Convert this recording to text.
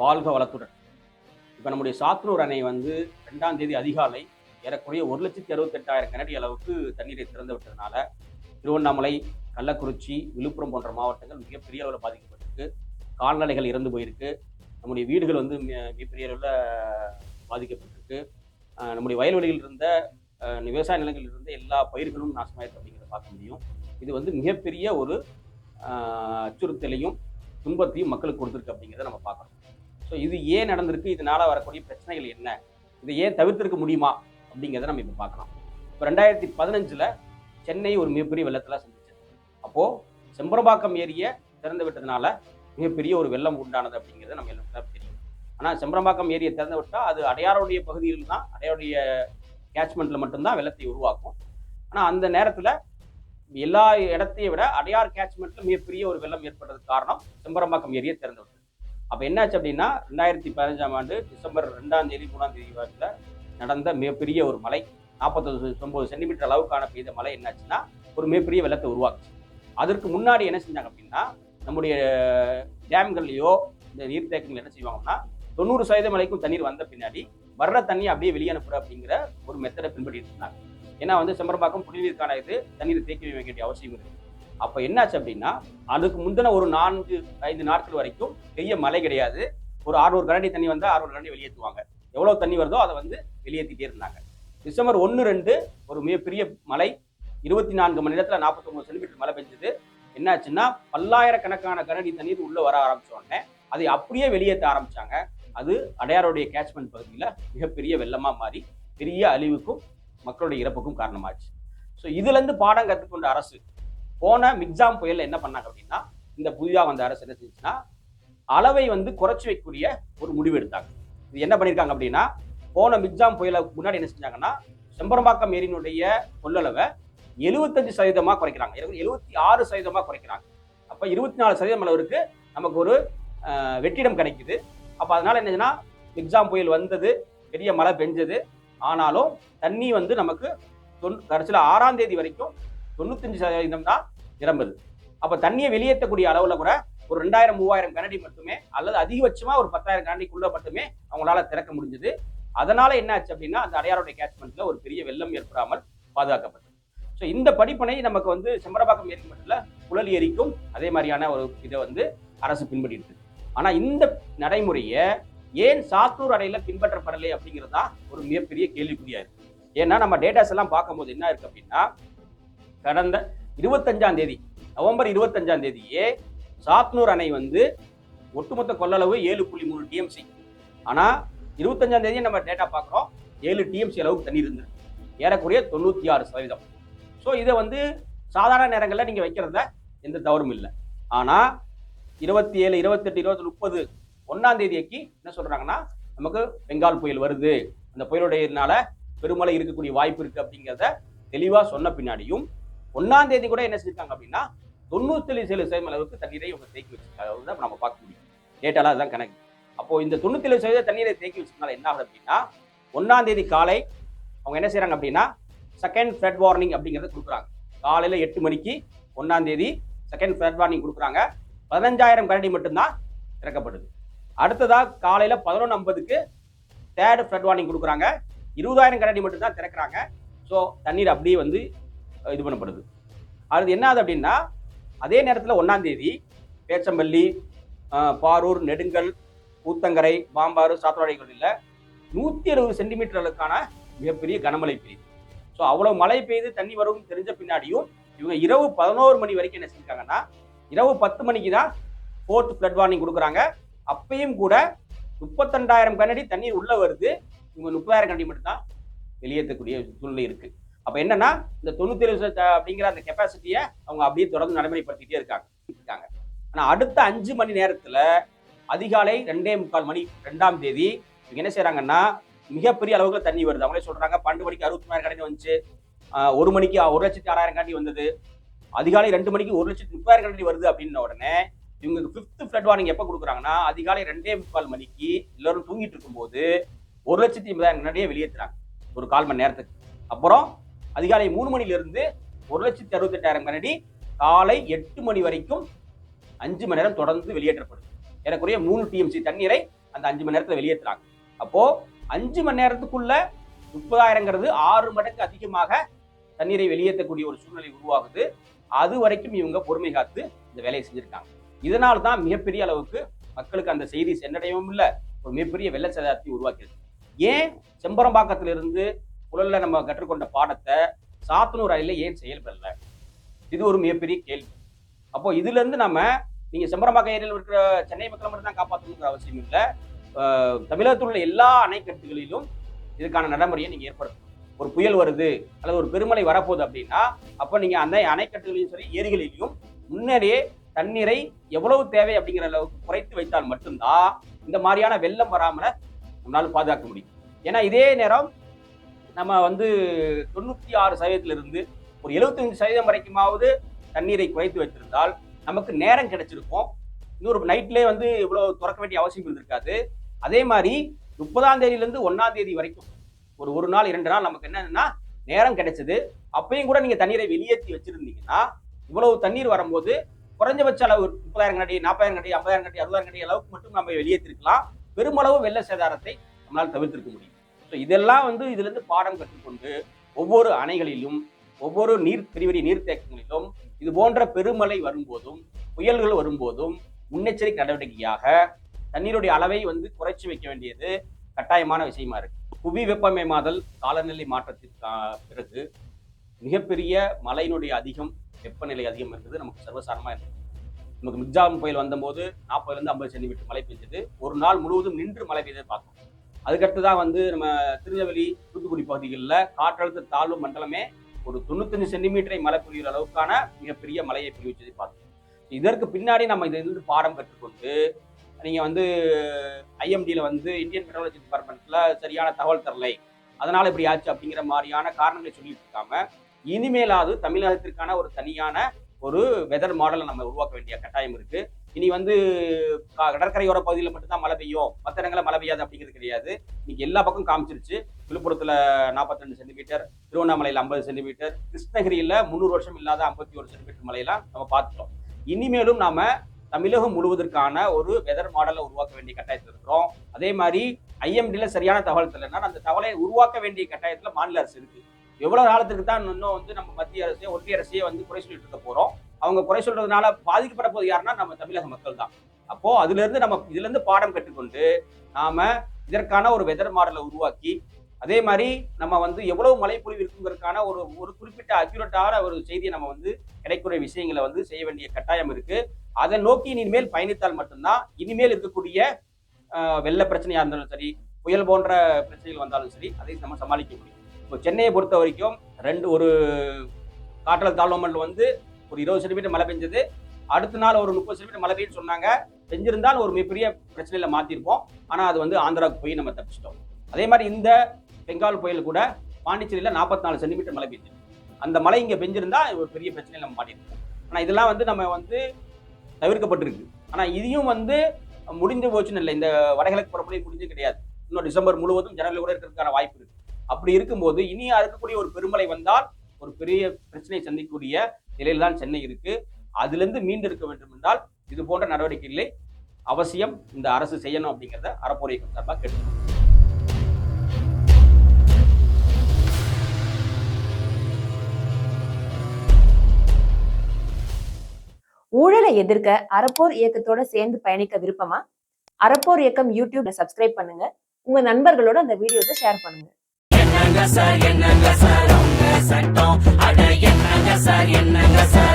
வாழ்க வளத்துடன். இப்போ நம்முடைய சாத்தனூர் அணை வந்து ரெண்டாம் தேதி அதிகாலை ஏறக்குறைய ஒரு லட்சத்தி அறுபத்தெட்டாயிரம் கனடி அளவுக்கு தண்ணீரை திறந்து விட்டதுனால திருவண்ணாமலை கள்ளக்குறிச்சி விழுப்புரம் போன்ற மாவட்டங்கள் மிகப்பெரிய அளவில் பாதிக்கப்பட்டிருக்கு. கால்நடைகள் இறந்து போயிருக்கு. நம்முடைய வீடுகள் வந்து மிகப்பெரிய அளவில் பாதிக்கப்பட்டிருக்கு. நம்முடைய வயல்வெளியில் இருந்த விவசாய நிலங்களில் இருந்த எல்லா பயிர்களும் நாசமாயிருக்கு அப்படிங்கிறத பார்க்க முடியும். இது வந்து மிகப்பெரிய ஒரு அச்சுறுத்தலையும் துன்பத்தையும் மக்களுக்கு கொடுத்துருக்கு அப்படிங்கிறத நம்ம பார்க்கணும் ஸோ இது ஏன் நடந்திருக்கு? இதனால வரக்கூடிய பிரச்சனைகள் என்ன? இதை ஏன் தவிர்த்திருக்க முடியுமா? அப்படிங்கிறத நம்ம இப்போ பார்க்கலாம். இப்போ ரெண்டாயிரத்தி பதினஞ்சில் சென்னை ஒரு மிகப்பெரிய வெள்ளத்தில் சந்திச்சது. அப்போது செம்பரம்பாக்கம் ஏரியை திறந்து விட்டதுனால மிகப்பெரிய ஒரு வெள்ளம் உண்டானது அப்படிங்கிறது நம்ம எல்லாருக்கும் தெரியும். ஆனால் செம்பரம்பாக்கம் ஏரியை திறந்து விட்டால் அது அடையாருடைய பகுதியில் தான் அடையாருடைய கேட்ச்மெண்ட்டில் மட்டும்தான் வெள்ளத்தை உருவாக்கும். ஆனால் அந்த நேரத்தில் எல்லா இடத்தையும் விட அடையார் கேட்ச்மெண்ட்டில் மிகப்பெரிய ஒரு வெள்ளம் ஏற்பட்டதுக்கு காரணம் செம்பரம்பாக்கம் ஏரியை திறந்து விட்டது. அப்போ என்னாச்சு அப்படின்னா ரெண்டாயிரத்தி பதினஞ்சாம் ஆண்டு டிசம்பர் ரெண்டாம் தேதி மூணாம் தேதி வாரத்தில் நடந்த மிகப்பெரிய ஒரு மலை நாற்பத்தொன்பது ஒன்பது சென்டிமீட்டர் அளவுக்கான பெய்த மலை என்னாச்சுன்னா ஒரு மிகப்பெரிய வெள்ளத்தை உருவாக்குச்சு. அதற்கு முன்னாடி என்ன செஞ்சாங்க அப்படின்னா நம்முடைய டேம்கள்லையோ இந்த நீர்த்தேக்கங்கள் என்ன செய்வாங்கன்னா தொண்ணூறு சதவீதம் வரைக்கும் தண்ணீர் வந்த பின்னாடி வர்ற தண்ணி அப்படியே வெளியனுப்புற அப்படிங்கிற ஒரு மெத்தடை பின்பற்றிட்டு இருந்தாங்க. ஏன்னா வந்து செம்பரம்பாக்கம் குடிநீருக்கான இது தண்ணீர் தேக்கி வைக்க வேண்டிய அவசியம் இருக்குது அப்போ என்னாச்சு அப்படின்னா அதுக்கு முந்தின ஒரு நான்கு ஐந்து நாட்கள் வரைக்கும் பெரிய மழை கிடையாது. ஒரு அறுநூறு கரண்டி தண்ணி வந்தால் அறுநூறு கரண்டி வெளியேற்றுவாங்க. எவ்வளோ தண்ணி வருதோ அதை வந்து வெளியேற்றிட்டே இருந்தாங்க. டிசம்பர் ஒன்று ரெண்டு ஒரு மிகப்பெரிய மழை. இருபத்தி நான்கு மணி நேரத்தில் நாற்பத்தொம்பது சென்டிமீட்டர் மழை பெஞ்சது. என்னாச்சுன்னா பல்லாயிரக்கணக்கான கரடி தண்ணீர் உள்ளே வர ஆரம்பிச்ச உடனே அதை அப்படியே வெளியேற்ற ஆரம்பிச்சாங்க. அது அடையாருடைய கேட்ச்மெண்ட் பகுதியில் மிகப்பெரிய வெள்ளமாக மாறி பெரிய அழிவுக்கும் மக்களுடைய இறப்புக்கும் காரணமாச்சு. ஸோ இதுலேருந்து பாடம் கற்றுக்கொண்ட அரசு போன மிக்ஸாம் புயலில் என்ன பண்ணாங்க அப்படின்னா இந்த புதிதாக வந்த அரசு என்ன செஞ்சுன்னா அளவை வந்து குறைச்சி வைக்கக்கூடிய ஒரு முடிவு எடுத்தாங்க. இது என்ன பண்ணியிருக்காங்க அப்படின்னா போன மிக்ஸாம் புயலை முன்னாடி என்ன செஞ்சாங்கன்னா செம்பரம்பாக்கம் ஏரியினுடைய கொள்ளளவை எழுபத்தஞ்சு சதவீதமாக குறைக்கிறாங்க. எழுபத்தி ஆறு சதவீதமாக குறைக்கிறாங்க. அப்போ இருபத்தி நாலு சதவீதம் அளவிற்கு நமக்கு ஒரு வெற்றிடம் கிடைக்குது. அப்போ அதனால என்னதுன்னா மிக்ஸாம் புயல் வந்தது பெரிய மழை பெஞ்சது. ஆனாலும் தண்ணி வந்து நமக்கு தொன் கடைசியில் ஆறாம் தேதி வரைக்கும் தொண்ணூத்தஞ்சு சதவீதம் தான் நிரம்புது அப்போ தண்ணியை வெளியேற்றக்கூடிய அளவில் கூட ஒரு ரெண்டாயிரம் மூவாயிரம் கனடி மட்டுமே அல்லது அதிகபட்சமா ஒரு பத்தாயிரம் கனடிக்குள்ள மட்டுமே அவங்களால திறக்க முடிஞ்சது. அதனால என்ன ஆச்சு அப்படின்னா அந்த அடையாருடைய கேட்ச்மெண்ட்ல ஒரு பெரிய வெள்ளம் ஏற்படாமல் பாதுகாக்கப்பட்டது. ஸோ இந்த படிப்பனை நமக்கு வந்து செம்பரபாக்கம் ஏரி மட்டும் இல்ல, புழல் ஏரிக்கும் அதே மாதிரியான ஒரு இதை வந்து அரசு பின்பற்றிட்டு ஆனால் ஆனா இந்த நடைமுறையை ஏன் சாத்தூர் அடையில் பின்பற்றப்படலை அப்படிங்கிறது தான் ஒரு மிகப்பெரிய கேள்விக்குறியா இருக்கு. ஏன்னா நம்ம டேட்டாஸ் எல்லாம் பார்க்கும்போது என்ன இருக்கு அப்படின்னா கடந்த இருபத்தஞ்சாம் தேதி நவம்பர் இருபத்தஞ்சாம் தேதியே சாத்னூர் அணை வந்து ஒட்டுமொத்த கொள்ளளவு ஏழு புள்ளி மூணு டிஎம்சி ஆனால் இருபத்தஞ்சாம் தேதி நம்ம டேட்டா பார்க்குறோம் ஏழு டிஎம்சி அளவுக்கு தண்ணி இருந்தது. ஏறக்குறைய தொண்ணூற்றி ஆறு சதவீதம். ஸோ இதை வந்து சாதாரண நேரங்களில் நீங்கள் வைக்கிறதுல எந்த தவறும் இல்லை. ஆனால் இருபத்தி ஏழு இருபத்தெட்டு இருபத்தி முப்பது ஒன்றாம் தேதிக்கு என்ன சொல்கிறாங்கன்னா நமக்கு பெங்கால் புயல் வருது. அந்த புயலுடையனால பெருமழை இருக்கக்கூடிய வாய்ப்பு இருக்குது அப்படிங்கிறத தெளிவாக சொன்ன பின்னாடியும் ஒன்னாம் தேதி கூட என்ன செஞ்சிருக்காங்க அப்படின்னா தொண்ணூத்தி ஏழு சதவீதம் அளவுக்கு தண்ணீரை இவங்க தேக்கி வச்சிருக்காங்க. அதுதான் நம்ம பார்க்க முடியும். டேட்டாலாம் அதுதான் கணக்கு. அப்போ இந்த தொண்ணூத்தேழு சதவீத தண்ணீரை தேக்கி வச்சிருக்கனால என்ன ஆகுது அப்படின்னா ஒன்னாம் தேதி காலை அவங்க என்ன செய்யறாங்க அப்படின்னா செகண்ட் ஃப்ளட் வார்னிங் அப்படிங்கிறத கொடுக்குறாங்க. காலையில் எட்டு மணிக்கு ஒன்னாம் தேதி செகண்ட் ஃப்ளட் வார்னிங் கொடுக்குறாங்க. பதினஞ்சாயிரம் கரடி மட்டும்தான் திறக்கப்படுது. அடுத்ததாக காலையில் பதினொன்று ஐம்பதுக்கு தேர்ட் ஃப்ளட் வார்னிங் கொடுக்குறாங்க. இருபதாயிரம் கரடி மட்டும்தான் திறக்கிறாங்க. ஸோ தண்ணீர் அப்படியே வந்து இது பண்ணப்படுது. அது என்ன ஆகுது அப்படின்னா அதே நேரத்தில் ஒன்றாந்தேதி பேச்சம்பள்ளி பாரூர் நெடுங்கல் ஊத்தங்கரை பாம்பாறு சாத்தவாடிகளில் நூற்றி அறுபது சென்டிமீட்டர் அளவுக்கான மிகப்பெரிய கனமழை பெய்யுது. ஸோ அவ்வளோ மழை பெய்து தண்ணி வரும் தெரிஞ்ச பின்னாடியும் இவங்க இரவு பதினோரு மணி வரைக்கும் என்ன செஞ்சிருக்காங்கன்னா இரவு பத்து மணிக்கு தான் ஃபோர்த் ஃப்ளட் வார்னிங் கொடுக்குறாங்க. அப்பையும் கூட முப்பத்தெண்டாயிரம் கனடி தண்ணீர் உள்ளே வருது. இவங்க முப்பதாயிரம் கனடி மட்டும் தான் வெளியேற்றக்கூடிய சூழ்நிலை இருக்குது அப்போ என்னன்னா இந்த தொண்ணூத்தேழு வருஷம் அப்படிங்கிற அந்த கெப்பாசிட்டியை அவங்க அப்படியே தொடர்ந்து நடைமுறைப்படுத்திட்டே இருக்காங்க இருக்காங்க. ஆனால் அடுத்த அஞ்சு மணி நேரத்தில் அதிகாலை ரெண்டே முக்கால் மணி ரெண்டாம் தேதி இவங்க என்ன செய்கிறாங்கன்னா மிகப்பெரிய அளவுக்கு தண்ணி வருது. அவங்களே சொல்கிறாங்க பன்னெண்டு மணிக்கு அறுபத்தி மூணாயிரம் கண்டி வந்துச்சு. ஒரு மணிக்கு ஒரு லட்சத்தி ஆறாயிரம் காண்டி வந்தது. அதிகாலை ரெண்டு மணிக்கு ஒரு லட்சத்தி முப்பதாயிரம் கண்டி வருது அப்படின்ன உடனே இவங்களுக்கு ஃபிஃப்த் ஃப்ளட் வார்னிங் எப்போ கொடுக்குறாங்கன்னா அதிகாலை ரெண்டே முக்கால் மணிக்கு எல்லாரும் தூங்கிட்டு இருக்கும்போது ஒரு லட்சத்தி ஐம்பதாயிரம் கண்ணடியே வெளியேற்றுறாங்க ஒரு கால் மணி நேரத்துக்கு. அப்புறம் அதிகாலை மூணு மணிலிருந்து ஒரு லட்சத்தி அறுபத்தெட்டாயிரம் கனடி காலை எட்டு மணி வரைக்கும் அஞ்சு மணி நேரம் தொடர்ந்து வெளியேற்றப்படும். ஏறக்குறைய மூணு டிஎம்சி தண்ணீரை அந்த அஞ்சு மணி நேரத்தில் வெளியேற்றுறாங்க. அப்போ அஞ்சு மணி நேரத்துக்குள்ள முப்பதாயிரங்கிறது ஆறு மடங்கு அதிகமாக தண்ணீரை வெளியேற்றக்கூடிய ஒரு சூழ்நிலை உருவாகுது. அது வரைக்கும் இவங்க பொறுமை காத்து இந்த வேலையை செஞ்சுருக்காங்க. இதனால் தான் மிகப்பெரிய அளவுக்கு மக்களுக்கு அந்த செய்தி சென்றடையவும் இல்லை. ஒரு மிகப்பெரிய வெள்ள சேதாரத்தை உருவாக்கியது ஏன் செம்பரம்பாக்கத்திலிருந்து குழல்ல நம்ம கற்றுக்கொண்ட பாடத்தை சாத்தனூர் அறையில் ஏன் செயல்படல? இது ஒரு மிகப்பெரிய கேள்வி. அப்போ இதுல இருந்து நம்ம நீங்க செம்பரம்பாக்கம் ஏரியில் இருக்கிற சென்னை மக்களை மட்டும் தான் காப்பாற்றணுங்கிற அவசியம் இல்லை. தமிழகத்தில் உள்ள எல்லா அணைக்கட்டுகளிலும் இதுக்கான நடைமுறையை நீங்க ஏற்படுத்தணும். ஒரு புயல் வருது அல்லது ஒரு பெருமழை வரப்போகுது அப்படின்னா அப்போ நீங்கள் அந்த அணைக்கட்டுகளையும் சரி ஏரிகளிலையும் முன்னரே தண்ணீரை எவ்வளவு தேவை அப்படிங்கிற அளவுக்கு குறைத்து வைத்தால் மட்டும்தான் இந்த மாதிரியான வெள்ளம் வராமல் நம்மளால் பாதுகாக்க முடியும். ஏன்னா இதே நேரம் நம்ம வந்து தொண்ணூற்றி ஆறு சதவீதத்திலிருந்து ஒரு 75% சதவீதம் வரைக்குமாவது தண்ணீரை குறைத்து வைத்திருந்தால் நமக்கு நேரம் கிடைச்சிருக்கும். இன்னொரு நைட்லேயே வந்து இவ்வளோ திறக்க வேண்டிய அவசியம் இருந்திருக்காது. அதே மாதிரி முப்பதாம் தேதியிலேருந்து ஒன்றாம் தேதி வரைக்கும் ஒரு ஒரு நாள் இரண்டு நாள் நமக்கு என்னன்னா நேரம் கிடைச்சது. அப்பயும் கூட நீங்கள் தண்ணீரை வெளியேற்றி வச்சுருந்தீங்கன்னா இவ்வளவு தண்ணீர் வரும்போது குறைஞ்சபட்ச அளவு முப்பதாயிரம் கடி நாற்பதாயிரம் கடி ஐம்பதாயிரம் கடி அறுபதாயிரம் கடி அளவுக்கு மட்டும் நம்ம வெளியேற்றிருக்கலாம். பெருமளவு வெள்ள சேதாரத்தை நம்மளால் தவிர்த்திருக்க முடியும். ஸோ இதெல்லாம் வந்து இதுல இருந்து பாடம் கற்றுக்கொண்டு ஒவ்வொரு அணைகளிலும் ஒவ்வொரு நீர் பெரிய நீர்த்தேக்கங்களிலும் இது போன்ற பெருமழை வரும்போதும் புயல்கள் வரும்போதும் முன்னெச்சரிக்கை நடவடிக்கையாக தண்ணீருடைய அளவை வந்து குறைச்சி வைக்க வேண்டியது கட்டாயமான விஷயமா இருக்கு. புவி வெப்பமயமாதல் காலநிலை மாற்றத்திற்கு பிறகு மிகப்பெரிய மழையினுடைய அதிகம் வெப்பநிலை அதிகம் இருந்தது நமக்கு சர்வசாரமாக இருந்தது நமக்கு மிக்ஜாம் புயல் வந்தபோது நாற்பதுலேருந்து ஐம்பது சென்டிமீட்டர் மழை பெஞ்சது ஒரு நாள் முழுவதும் நின்று மழை பெய்ததை பார்த்தோம். அதுக்கடுத்து தான் வந்து நம்ம திருநெல்வேலி தூத்துக்குடி பகுதிகளில் காற்றழுத்த தாழ்வு மண்டலமே ஒரு தொண்ணூத்தஞ்சு சென்டிமீட்டரை மழை பொழிகிற அளவுக்கான மிகப்பெரிய மழையை வச்சதை பார்த்தோம் இதற்கு பின்னாடி நம்ம இதிலிருந்து பாடம் கற்றுக்கொண்டு நீங்கள் வந்து ஐஎம்டியில் வந்து இந்தியன் மெட்ரலஜி டிபார்ட்மெண்ட்டில் சரியான தகவல் தரலை அதனால் இப்படி ஆச்சு அப்படிங்கிற மாதிரியான காரணங்களை சொல்லிட்டு இருக்காம இனிமேலாவது தமிழகத்திற்கான ஒரு தனியான ஒரு வெதர் மாடலை நம்ம உருவாக்க வேண்டிய கட்டாயம் இருக்குது இனி வந்து கா- கடற்கரையோர பகுதியில் மட்டும்தான் மழை பெய்யும். மற்ற இடங்களில் மழை பெய்யாது அப்படிங்கிறது கிடையாது. இன்னைக்கு எல்லா பக்கம் காமிச்சிருச்சு. விழுப்புரத்தில் நாற்பத்தி சென்டிமீட்டர் திருவண்ணாமலையில் ஐம்பது சென்டிமீட்டர் கிருஷ்ணகிரியில் முந்நூறு வருஷம் இல்லாத ஐம்பத்தி ஒரு சென்டிமீட்டர் மழையெல்லாம் நம்ம பார்த்துட்டோம். இனிமேலும் நாம தமிழகம் முழுவதற்கான ஒரு வெதர் மாடலை உருவாக்க வேண்டிய கட்டாயத்தில் இருக்கிறோம். அதே மாதிரி ஐஎம்டில சரியான தகவல் இல்லைன்னா அந்த தகவலை உருவாக்க வேண்டிய கட்டாயத்தில் மாநில அரசு இருக்கு. எவ்வளவு காலத்துக்கு தான் இன்னும் வந்து நம்ம மத்திய அரசே ஒன்றிய அரசே வந்து குறை சொல்லிட்டு இருக்க போறோம். அவங்க குறை சொல்றதுனால பாதிக்கப்பட போது யாருன்னா நம்ம தமிழக மக்கள் தான் அப்போ அதுல இருந்து நம்ம இதுல இருந்து பாடம் கற்றுக்கொண்டு நாம இதற்கான ஒரு வெதர் மாடலை உருவாக்கி அதே மாதிரி நம்ம வந்து எவ்வளவு மழைப்பொழிவு இருக்குங்கிறதுக்கான ஒரு ஒரு குறிப்பிட்ட அக்யூரட்டான ஒரு செய்தியை நம்ம வந்து கிடைக்கூடிய விஷயங்களை வந்து செய்ய வேண்டிய கட்டாயம் இருக்கு. அதை நோக்கி இனிமேல் பயணித்தால் மட்டும்தான் இனிமேல் இருக்கக்கூடிய வெள்ள பிரச்சனையா இருந்தாலும் சரி புயல் போன்ற பிரச்சனைகள் வந்தாலும் சரி அதை நம்ம சமாளிக்க முடியும். இப்போ சென்னையை பொறுத்த வரைக்கும் ரெண்டு ஒரு காற்றல் தாழ்வு மண்டலம் வந்து ஒரு இருபது சென்டிமீட்டர் மழை பெஞ்சது. அடுத்த நாள் ஒரு முப்பது சென்டிமீட்டர் மழை பெய்யுன்னு சொன்னாங்க. பெஞ்சிருந்தால் ஒரு மிகப்பெரிய பிரச்சனையில் மாற்றிருப்போம் ஆனால் அது வந்து ஆந்திராவுக்கு போய் நம்ம தப்பிச்சிட்டோம். அதே மாதிரி இந்த பெங்கால் புயல் கூட பாண்டிச்சேரியில் நாற்பத்தி நாலு சென்டிமீட்டர் மழை பெய்ஞ்சது அந்த மழை இங்கே பெஞ்சிருந்தா ஒரு பெரிய பிரச்சனையில் நம்ம மாட்டிருப்போம். ஆனால் இதெல்லாம் வந்து நம்ம வந்து தவிர்க்கப்பட்டிருக்கு. ஆனால் இதையும் வந்து முடிஞ்சு போச்சுன்னு இல்லை. இந்த வடகிழக்கு பரப்புரை முடிஞ்சு கிடையாது. இன்னும் டிசம்பர் முழுவதும் ஜனவரி கூட இருக்கிறதுக்கான வாய்ப்பு இருக்கு. அப்படி இருக்கும்போது இனி இருக்கக்கூடிய ஒரு பெருமழை வந்தால் ஒரு பெரிய பிரச்சனையை சந்திக்கக்கூடிய நிலையில் தான் சென்னை இருக்கு. அதுல இருந்து மீண்டு இருக்க வேண்டும் என்றால் இது போன்ற நடவடிக்கைகளை அவசியம் இந்த அரசு செய்யணும் அப்படிங்கிறத அறப்போரை சார்பாக கேட்டு ஊழலை எதிர்க்க அறப்போர் இயக்கத்தோட சேர்ந்து பயணிக்க விருப்பமா? அறப்போர் இயக்கம் யூடியூப்ல சப்ஸ்கிரைப் பண்ணுங்க. உங்க நண்பர்களோட அந்த வீடியோஸை ஷேர் பண்ணுங்க. சட்டம். அட என்னங்க சார் என்னங்க சார்?